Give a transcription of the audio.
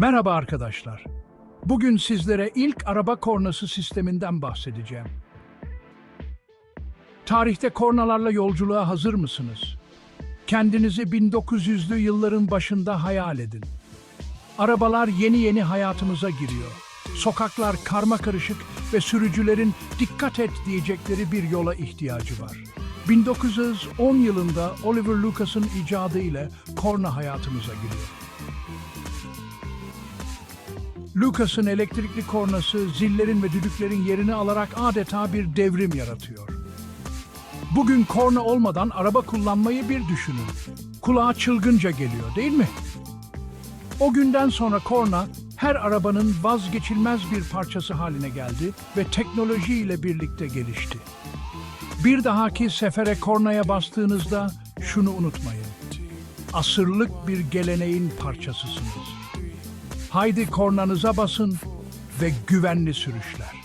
Merhaba arkadaşlar. Bugün sizlere ilk araba kornası sisteminden bahsedeceğim. Tarihte kornalarla yolculuğa hazır mısınız? Kendinizi 1900'lü yılların başında hayal edin. Arabalar yeni yeni hayatımıza giriyor. Sokaklar karma karışık ve sürücülerin dikkat et diyecekleri bir yola ihtiyacı var. 1910 yılında Oliver Lucas'ın icadı ile korna hayatımıza giriyor. Lucas'ın elektrikli kornası zillerin ve düdüklerin yerini alarak adeta bir devrim yaratıyor. Bugün korna olmadan araba kullanmayı bir düşünün. Kulağa çılgınca geliyor değil mi? O günden sonra korna her arabanın vazgeçilmez bir parçası haline geldi ve teknoloji ile birlikte gelişti. Bir dahaki sefere kornaya bastığınızda şunu unutmayın. Asırlık bir geleneğin parçasısınız. Haydi kornanıza basın ve güvenli sürüşler.